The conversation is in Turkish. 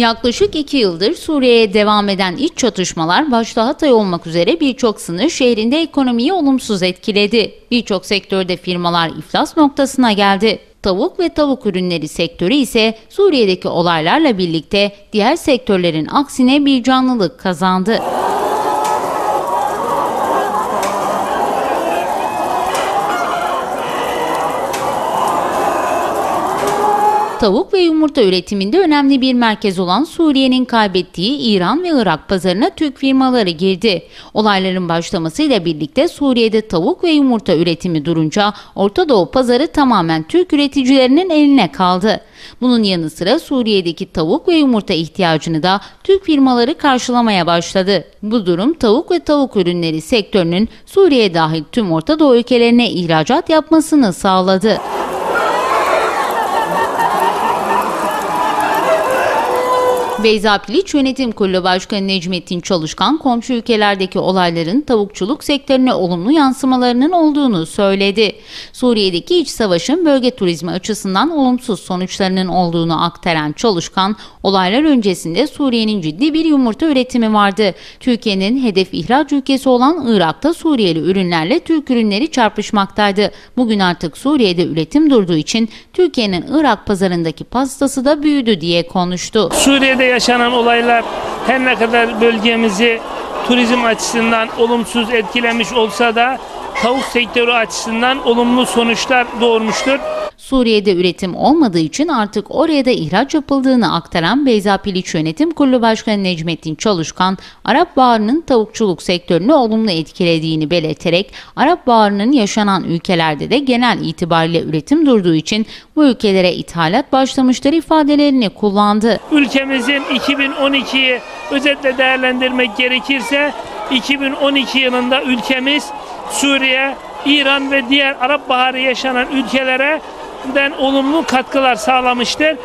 Yaklaşık iki yıldır Suriye'ye devam eden iç çatışmalar başta Hatay olmak üzere birçok sınır şehrinde ekonomiyi olumsuz etkiledi. Birçok sektörde firmalar iflas noktasına geldi. Tavuk ve tavuk ürünleri sektörü ise Suriye'deki olaylarla birlikte diğer sektörlerin aksine bir canlılık kazandı. Tavuk ve yumurta üretiminde önemli bir merkez olan Suriye'nin kaybettiği İran ve Irak pazarına Türk firmaları girdi. Olayların başlamasıyla birlikte Suriye'de tavuk ve yumurta üretimi durunca Orta Doğu pazarı tamamen Türk üreticilerinin eline kaldı. Bunun yanı sıra Suriye'deki tavuk ve yumurta ihtiyacını da Türk firmaları karşılamaya başladı. Bu durum tavuk ve tavuk ürünleri sektörünün Suriye dahil tüm Orta Doğu ülkelerine ihracat yapmasını sağladı. Beyza Piliç Yönetim Kurulu Başkanı Necmettin Çalışkan komşu ülkelerdeki olayların tavukçuluk sektörüne olumlu yansımalarının olduğunu söyledi. Suriye'deki iç savaşın bölge turizmi açısından olumsuz sonuçlarının olduğunu aktaran Çalışkan, olaylar öncesinde Suriye'nin ciddi bir yumurta üretimi vardı. Türkiye'nin hedef ihraç ülkesi olan Irak'ta Suriyeli ürünlerle Türk ürünleri çarpışmaktaydı. Bugün artık Suriye'de üretim durduğu için Türkiye'nin Irak pazarındaki pastası da büyüdü diye konuştu. Suriye'de yaşanan olaylar her ne kadar bölgemizi turizm açısından olumsuz etkilemiş olsa da tavuk sektörü açısından olumlu sonuçlar doğurmuştur. Suriye'de üretim olmadığı için artık oraya da ihraç yapıldığını aktaran Beyza Piliç Yönetim Kurulu Başkanı Necmettin Çalışkan, Arap Baharı'nın tavukçuluk sektörünü olumlu etkilediğini belirterek, Arap Baharı'nın yaşanan ülkelerde de genel itibariyle üretim durduğu için bu ülkelere ithalat başlamıştır ifadelerini kullandı. Ülkemizin 2012'yi özetle değerlendirmek gerekirse 2012 yılında ülkemiz Suriye, İran ve diğer Arap Baharı yaşanan ülkelere den olumlu katkılar sağlamıştır.